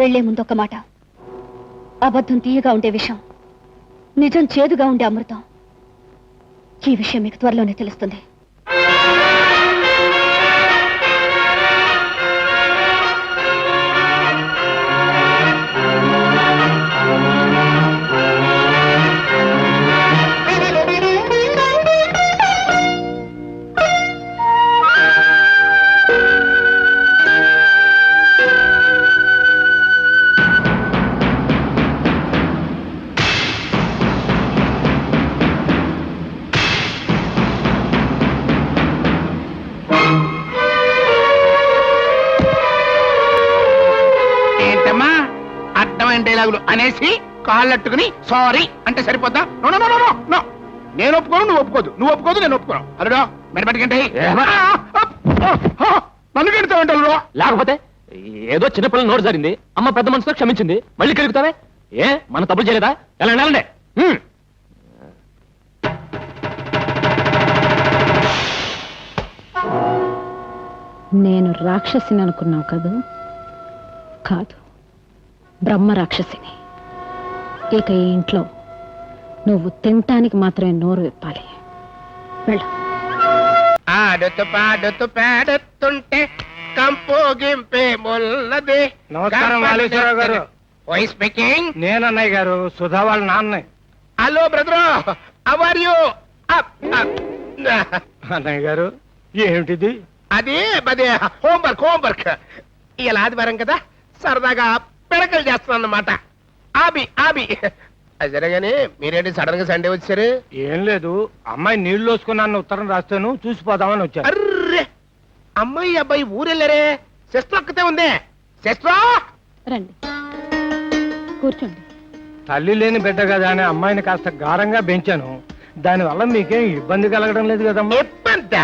వెళ్ళే ముందు ఒక మాట. అబద్ధం తీయగా ఉండే విషయం నిజం చేదుగా ఉండే అమృతం ఈ విషయం మీకు త్వరలోనే తెలుస్తుంది. కాళ్ళట్టుకుని సారీ అంటే సరిపోద్దా? No no no no no నేను ఒప్పుకోను నువ్వు ఒప్పుకోదు. నువ్వు ఒప్పుకోదు నేను ఒప్పుకోను. అల్లుడో మెడబెట్టకంటే నన్ను కడతావంటే అల్లుడో? లేకపోతే ఏదో చిన్నపిల్లల నోరు జరిగింది అమ్మ పెద్ద మనసుతో క్షమించింది. మళ్ళీ కలుగుతావే? ఏ మన తప్పులు చేయలేదా? ఎలా వెళ్ళండి. హ్మ్. నేను రాక్షసిని అనుకున్నావు కదూ? కాదు. బ్రహ్మ రాక్షసిని. ఇక ఈ ఇంట్లో నువ్వు తినటానికి మాత్రమే నోరు విప్పాలి. వెళ్ళు. ఆడుతూ పాడుతూ పాడుతుంటే కంపు గింపే మొల్లది. నమస్కారం, వాలేశ్వరరావు గారు. వై స్పీకింగ్ నేను అన్నయ్య గారు సుధా వాళ్ళ నాన్న. హలో బ్రదర్ అవర్ యు అన్నయ్య గారు ఏమిటిది? అది అదే హోంవర్క్ హోంవర్క్ ఇలా ఆదివారం కదా సరదాగా పిడకలు చేస్తున్నాను అన్నమాట ఆబి ఆబి. అది సరేగాని మీరేంటి సడన్గా సండే వచ్చారు? ఏం లేదు. అమ్మాయి నీళ్ళు వేసుకున్నాను ఉత్తరం రాస్తాను. చూసిపోదామని వచ్చాను. అర్రే! అమ్మాయి అబ్బాయి ఊరెళ్ళారే? సిస్టర్ ఒక్కతే ఉందే. సిస్టర్ రండి. కూర్చోండి. తల్లి లేని బిడ్డ కదా అని అమ్మాయిని కాస్త గారంగా పెంచాను దానివల్ల మీకేం ఇబ్బంది కలగడం లేదు కదమ్మా? ఇబ్బంది?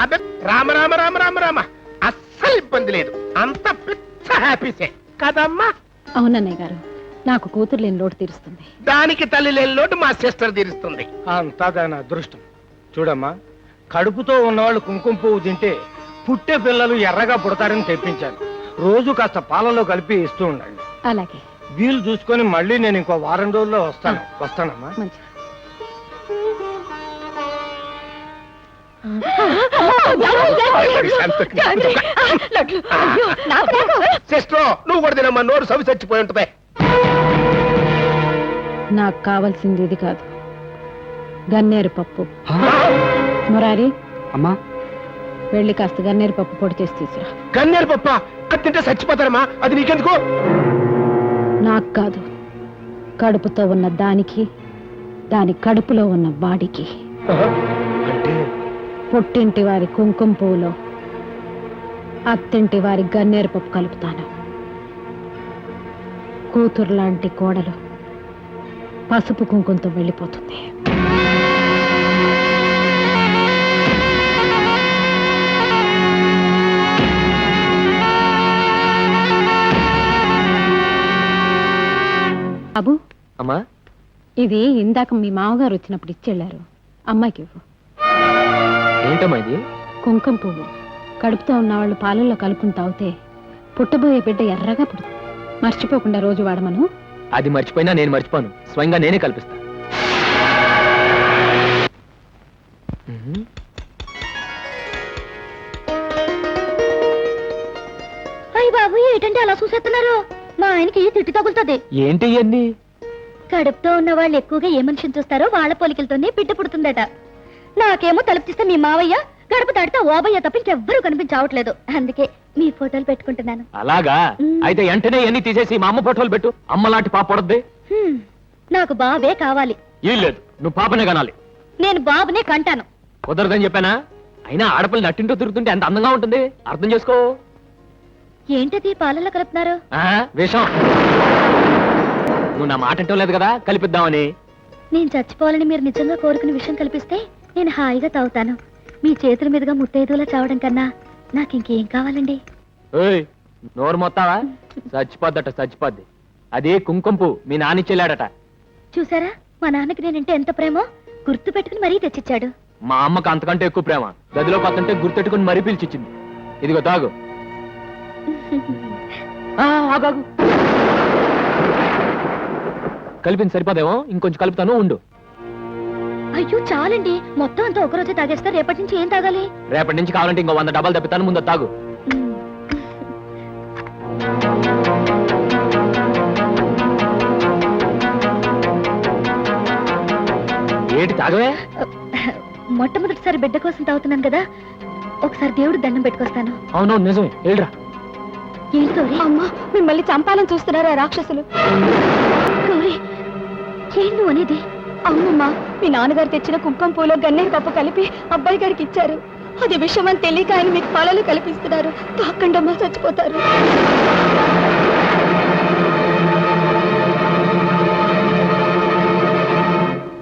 అబ్బే రామ రామ రామ రామ రామ. అస్సలు ఇబ్బంది లేదు. అంత పిచ్చ హ్యాపీసే. కదమ్మా! అవునన్నయ్య గారు. నాకు కూతురు లేని లోటు తీరుస్తుంది దానికి తల్లి లేని లోటు మా సిస్టర్ తీరుస్తుంది అంతా దాని అదృష్టం చూడమ్మా కడుపుతో ఉన్నవాళ్ళు కుంకుమ పువ్వు తింటే పుట్టే పిల్లలు ఎర్రగా పుడతారని తెప్పించాను రోజు కాస్త పాలలో కలిపి ఇస్తూ ఉండండి అలాగే వీలు చూసుకొని మళ్ళీ నేను ఇంకో వారం రోజుల్లో వస్తాను వస్తానమ్మా మంచిది సిస్టర్ నువ్వు కూడా తినమ్మా నోరు సవి చచ్చిపోయి ఉంటుంది నాకు కావాల్సింది ఇది కాదు. గన్నేరు పప్పు. మురారి? అమ్మా. వెళ్ళి కాస్త గన్నేరు పప్పు పొడి చేసి తీసురా. కన్నేరు పప్ప? అది తింటే చచ్చిపోతారమ్మా. అది నీకెందుకు? నాకు కాదు. కడుపుతో ఉన్న దానికి దాని కడుపులో ఉన్న వాడికి అంటే? పుట్టింటి వారి కుంకుమ పువ్వులో అత్తింటి వారి గన్నేరు పప్పు కలుపుతాను. కూతురు లాంటి కోడలు పసుపు కుంకుమతో వెళ్ళిపోతుంది. బాబు అమ్మా. ఇది ఇందాక మీ మామగారు వచ్చినప్పుడు ఇచ్చెళ్ళారు. అమ్మాయికి ఇవ్వు. ఏంటమ్మా ఇది? కుంకుమ పువ్వు. కడుపుతో ఉన్న వాళ్ళు పాలల్లో కలుపుకుని తాగితే పుట్టబోయే బిడ్డ ఎర్రగా పుడుతుంది. మర్చిపోకుండా రోజు వాడమను. అది మర్చిపోయినా నేను మర్చిపోను. స్వయంగా నేనే కల్పిస్తా. అయ్య బాబు ఏంటంటే అలా చూసేస్తున్నారు? మా ఆయనకి తిట్టి తగులుతుంది. ఏంటి ఇవన్నీ? కడుపుతో ఉన్న వాళ్ళు ఎక్కువగా ఏ మనిషిని చూస్తారో వాళ్ళ పోలికలతోనే బిడ్డ పుడుతుందట. నాకేమో తలుపు తీస్తే మీ మావయ్య గడప దాడితే ఓబయ్య తప్ప ఇంకెవ్వరూ కనిపించవట్లేదు. అందుకే మీ ఫోటోలు పెట్టుకుంటున్నాను. అలాగా. అయితే వెంటనే ఎన్ని తీసేసి మా అమ్మ ఫోటోలు పెట్టు. అమ్మ లాంటి పాప పడద్ది. హ్మ్, నాకు బాబే కావాలి. ఏం లేదు నువ్వు పాపనే కనాలి. నేను బాబునే కంటాను. కుదరదని చెప్పానా? అయినా ఆడపిల్ల నట్టింటూ తిరుగుతుంటే ఎంత అందంగా ఉంటుంది? అర్థం చేసుకో. ఏంటది పాలల్లో కలుపుతున్నారు? ఆ విషం. నువ్వు నా మాట అంటం లేదు కదా? కలిపిద్దామని. నేను చచ్చిపోవాలని మీరు నిజంగా కోరుకునే విషయం కల్పిస్తే నేను హాయిగా తాగుతాను. మీ చేతుల మీదుగా ముత్తైదులా చావడం కన్నా నాకు ఇంకేం కావాలండి నోరు మొత్తావా? చచ్చిపోద్దట చచ్చిపోద్ది. అది కుంకుంపు మీ నాన్న చెల్లాడట చూసారా? మా నాన్నకి నేనంటే ఎంత ప్రేమో? గుర్తు పెట్టుకుని మరీ తెచ్చిచ్చాడు. మా అమ్మకు అంతకంటే ఎక్కువ ప్రేమ. గదిలో పక్కంటే గుర్తెట్టుకుని మరీ పిలిచిచ్చింది. ఇదిగో తాగు. కలిపింది సరిపోదేమో? ఇంకొంచెం కలుపుతాను ఉండు. అయ్యో చాలండి. మొత్తం అంతా ఒకరోజే తాగేస్తే రేపటి నుంచి ఏం తాగాలి? రేపటి నుంచి కావాలంటే ఇంకో వంద డబ్బాలు తప్పితాను ముందు తాగు. ఏంటి తాగవే? మొట్టమొదటిసారి బిడ్డ కోసం తాగుతున్నాను కదా. ఒకసారి దేవుడు దండం పెట్టుకొస్తాను. అవునవును నిజమే. వెళ్ళరా ఏంటి అమ్మా మిమ్మల్ని చంపాలని చూస్తున్నారా రాక్షసులు? గౌరీ ఏం నువ్వు అనేది? అవునమ్మా మీ నాన్నగారు తెచ్చిన కుంకుమ పూలో గన్నేరు పప్పు కలిపి అబ్బాయి గారికి ఇచ్చారు. అది విషయం అని తెలియక ఆయన మీకు పాలలు కల్పిస్తున్నారు. తాకండమ్మా చచ్చిపోతారు.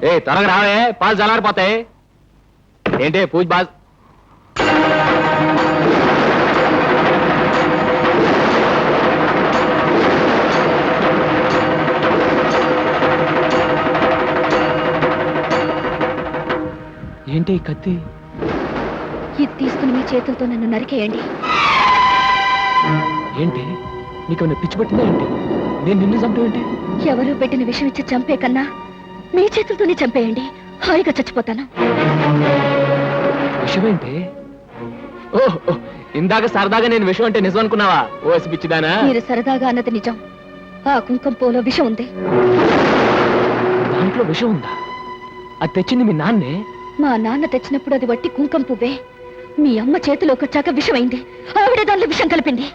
ఏ త్వరగా రావే పాలు చల్లారిపోతాయి. ఏంటి పూజ బాజ్ ఏంటి ఈ కత్తి? ఇది తీసుకుని మీ చేతులతో నన్ను నరికేయండి. ఏంటి? నీకు ఏమైనా పిచ్చి పట్టిందా ఏంటి? నేను నిన్ను చంపే ఏంటి? ఎవరు పెట్టిన విషయం ఇచ్చి చంపే కన్నా మీ చేతులతోనే చంపేయండి. హాయిగా చచ్చిపోతాను. విషమేంటి ఓ ఓ, ఇందాక సరదాగా నేను విషయం అంటే నిజం అనుకున్నావా? ఓ పిచ్చిదానా? మీరు సరదాగా అన్నది నిజం. ఆ కుంకుమ పూలో విషం ఉంది. దాంట్లో విషం ఉందా? అది తెచ్చింది మీ నాన్నే? మా నాన్న తెచ్చినప్పుడు అది వట్టి కుంకుమ పువ్వే. మీ అమ్మ చేతిలోకి వచ్చాక విషమైంది. ఆవిడ దానిలో విషం కలిపింది.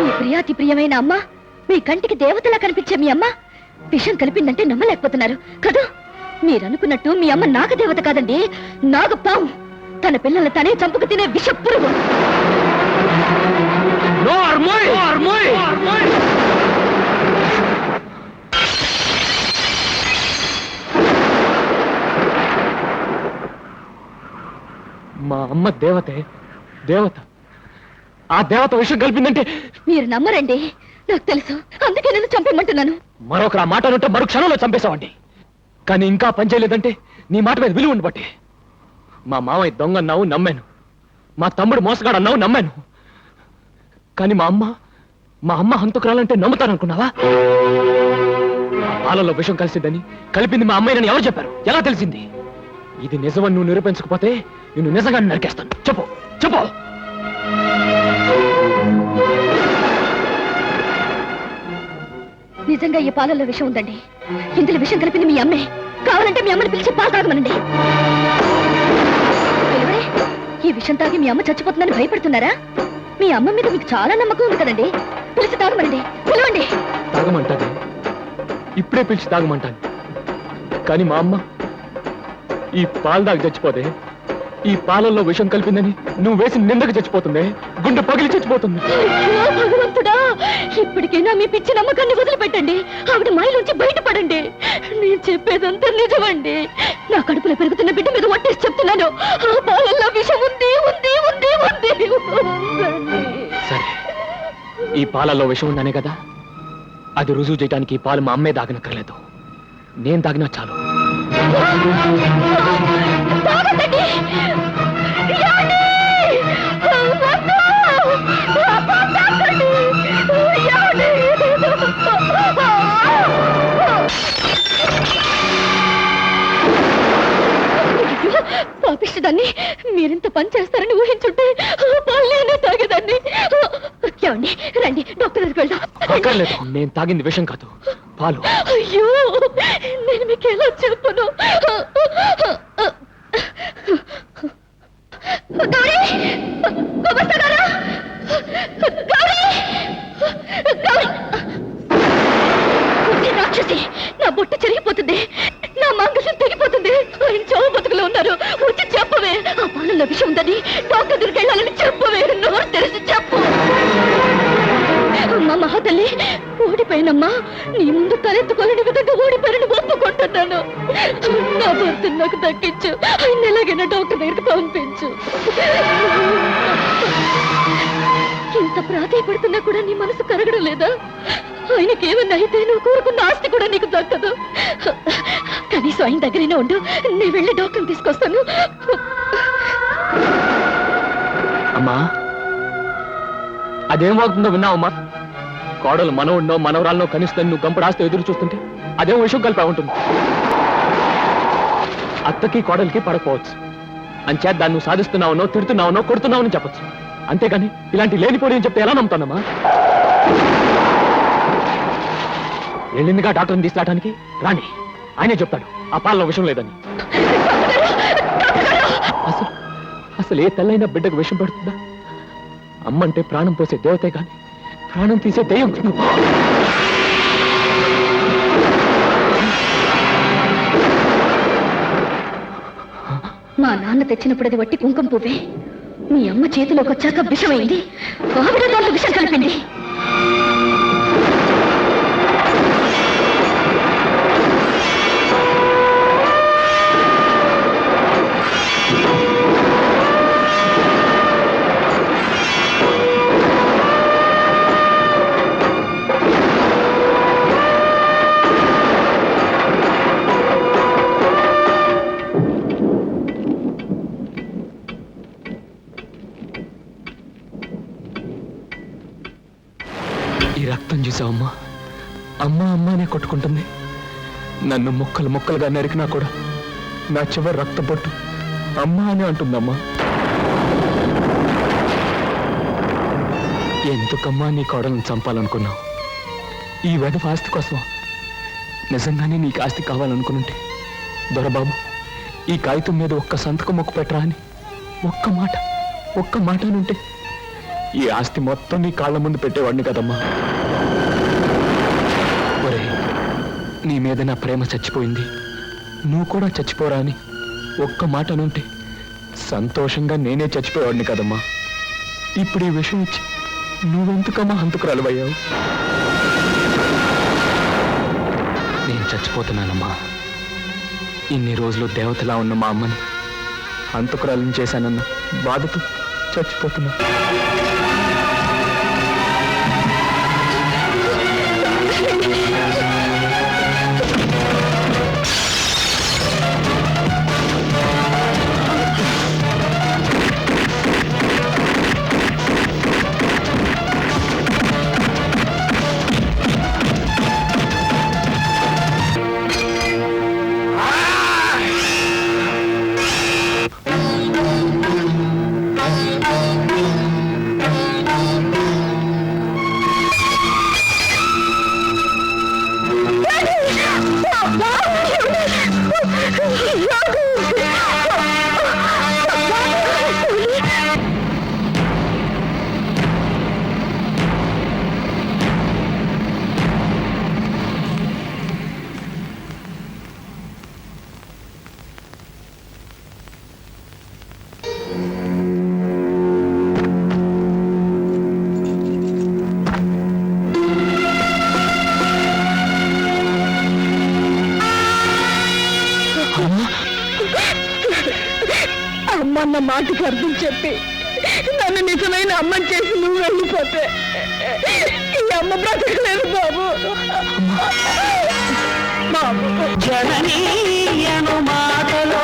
మీ ప్రియాతి ప్రియమైన అమ్మ మీ కంటికి దేవతలా కనిపించే మీ అమ్మ విషం కలిపిందంటే నమ్మలేకపోతున్నారు. కదా మీరనుకున్నట్టు మీ అమ్మ నాగ దేవత కాదండి నాగ పాము తన పిల్లల్ని తనే చంపుకు తినే విష పురుగు మా అమ్మ దేవతే దేవత. ఆ దేవత విషయం కలిపిందంటే మీరు నమ్మరండి. నాకు తెలుసు. అందుకే నేను చంపేమంటున్నాను మరొకరు ఆ మాట ఉంటే మరో క్షణంలో చంపేశావండి కానీ ఇంకా పనిచేయలేదంటే నీ మాట మీద విలువ ఉండబట్టి. మా మామయ్య దొంగ అన్నావు నమ్మాను. మా తమ్ముడు మోసగాడు అన్నావు నమ్మాను. కానీ మా అమ్మ మా అమ్మ హంతకురాలంటే నమ్ముతాననుకున్నావా? ఆ పాలలో విషం కలిసిద్దని కలిపింది మా అమ్మాయినని ఎవరు చెప్పారు? ఎలా తెలిసింది? ఇది నిజమని నువ్వు నిరూపించకపోతే నిన్ను నిజంగా నరికేస్తాను. చెప్పు చెప్పు. నిజంగా ఈ పాలల్లో విషం ఉందండి. ఇందులో విషం కలిపింది మీ అమ్మే. కావాలంటే మీ అమ్మని పిలిచి పాలు తాగమనండి? ఈ విషం తాగి మీ అమ్మ చచ్చిపోతుందని భయపడుతున్నారా? మీ అమ్మ మీద మీకు చాలా నమ్మకం ఉంది కదండి. పిలిచి తాగమనండి. పిలవండి. తాగమంటది ఇప్పుడే పిలిచి తాగమంటాను. కానీ మా అమ్మ ఈ పాలు దాకా చచ్చిపోతే ఈ పాలల్లో విషం కలిపిందని నువ్వు వేసి నిందకు చచ్చిపోతుంది గుండె పగిలి చచ్చిపోతుంది. భగవంతుడా ఇప్పటికైనా మీ పిచ్చి నమ్మకాన్ని వదిలిపెట్టండి. ఆవిడ మాయలోంచి బయటపడండి. నేను చెప్పేదంతా నిజమండి. నా కడుపులో పెరుగుతున్న బిడ్డ మీద ఒట్టేసి చెప్తున్నాను. ఆ పాలల్లో విషం ఉంది ఉంది ఉంది ఉంది. సరే ఈ పాలలో విషం ఉందనే కదా? అది రుజువు చేయడానికి ఈ పాలు మా అమ్మే దాగనక్కర్లేదు. నేను తాగినా చాలు. పాపిష్టిదాన్ని మీరింత పని చేస్తారని ఊహించుంటే ఆ పాలు నేనే తాగేదాన్ని. ఏమండి రండి డాక్టర్ దగ్గరికి వెళ్దాం నేను తాగింది విషం కాదు. పాలు. అయ్యో నేను మీకు ఎలా చెప్పను గౌరీ గుమస్తా గారు! గౌరీ! గౌరీ! ఉంది రాక్షసి నా బొట్టు చెరిగిపోతుంది నా మంగళం తెగిపోతుంది ఆయన చావు చేశారు వచ్చి చెప్పవే. ఆ పాలల్లో విషయం ఉందని డాక్టర్ దగ్గరికి వెళ్ళాలని చెప్పవే. నోరు తెలిసి చెప్పు. అమ్మా మహాతల్లి ఓడిపోయినమ్మా. నీ ముందు తలెత్తుకోలేని విధంగా ఓడిపోయిన ఒప్పుకుంటున్నాను. నా భర్త నాకు దక్కించు. ఆయన ఎలాగైనా డాక్టర్ దగ్గరికి పంపించు ఇంత ప్రాధాయపడుతున్నా కూడా నీ మనసు కరగడం లేదా? ఆయనకేమన్నా అయితే నువ్వు కోరుకున్న ఆస్తి కూడా నీకు దక్కదు. కనీసం ఆయన దగ్గరైనా ఉండు. నేను వెళ్ళి డాక్టర్ని తీసుకొస్తాను. అమ్మా అదేం విన్నావు విన్నావమ్మా కోడలు మనవుడినో మనవరాలనో కనిస్తాను నువ్వు గంపడాస్తే ఎదురు చూస్తుంటే అదేం విషయం కలిపా ఉంటుంది? అత్తకి కోడలికి పడకపోవచ్చు. అంచేత దాన్ని నువ్వు సాధిస్తున్నావునో తిడుతున్నావునో కొడుతున్నావని చెప్పొచ్చు. అంతేగాని ఇలాంటి లేనిపోయి అని చెప్తే ఎలా నమ్ముతానమ్మా? వెళ్ళిందిగా డాక్టర్ని తీసుకురావడానికి రాని ఆయనే చెప్తాడు. ఆ పాలలో విషయం లేదని. అసలు అసలు ఏ తల్లైనా బిడ్డకు విషం పడుతుందా? అమ్మంటే ప్రాణం పోసే దేవతే కాని ప్రాణం తీసే దెయ్యం మా నాన్న తెచ్చినప్పుడు అది వట్టి కుంకుమ పువ్వే. మీ అమ్మ చేతిలోకి వచ్చాక విషమైంది. ఆవిడ దాంట్లో విషం కలిపింది. చూసావమ్మా అమ్మ. అమ్మ అనే కొట్టుకుంటుంది. నన్ను ముక్కలు ముక్కలుగా నరికినా కూడా నా చివరి రక్త పొట్టు అమ్మ అని అంటుందమ్మా. ఎందుకమ్మా నీ కోడలను చంపాలనుకున్నావు? ఈ వెధవ ఆస్తి కోసం నిజంగానే నీకు ఆస్తి కావాలనుకునుంటే. దొరబాబు ఈ కాగితం మీద ఒక్క సంతకం మొక్కు పెట్టరా అని. ఒక్క మాట ఒక్క మాట అనుంటే. ఈ ఆస్తి మొత్తం నీ కాళ్ళ ముందు పెట్టేవాడిని కదమ్మా. నీ మీద నా ప్రేమ చచ్చిపోయింది. నువ్వు కూడా చచ్చిపోరా అని ఒక్క మాట అనుంటే సంతోషంగా నేనే చచ్చిపోయేవాడిని కదమ్మా. ఇప్పుడు ఈ విషయం ఇచ్చి నువ్వెందుకమ్మా హంతకురాలు అయ్యావు నేను చచ్చిపోతున్నానమ్మా. ఇన్ని రోజులు దేవతలా ఉన్న మా అమ్మని హంతకురాలను చేశానన్న బాధతో చచ్చిపోతున్నా. అన్న మాటకి అర్థం చెప్పి నన్ను నిజమైన అమ్మని చేసి నువ్వు వెళ్ళిపోతే ఈ అమ్మ బ్రతకలేదు బాబు. బాబు జననీయను మాటలో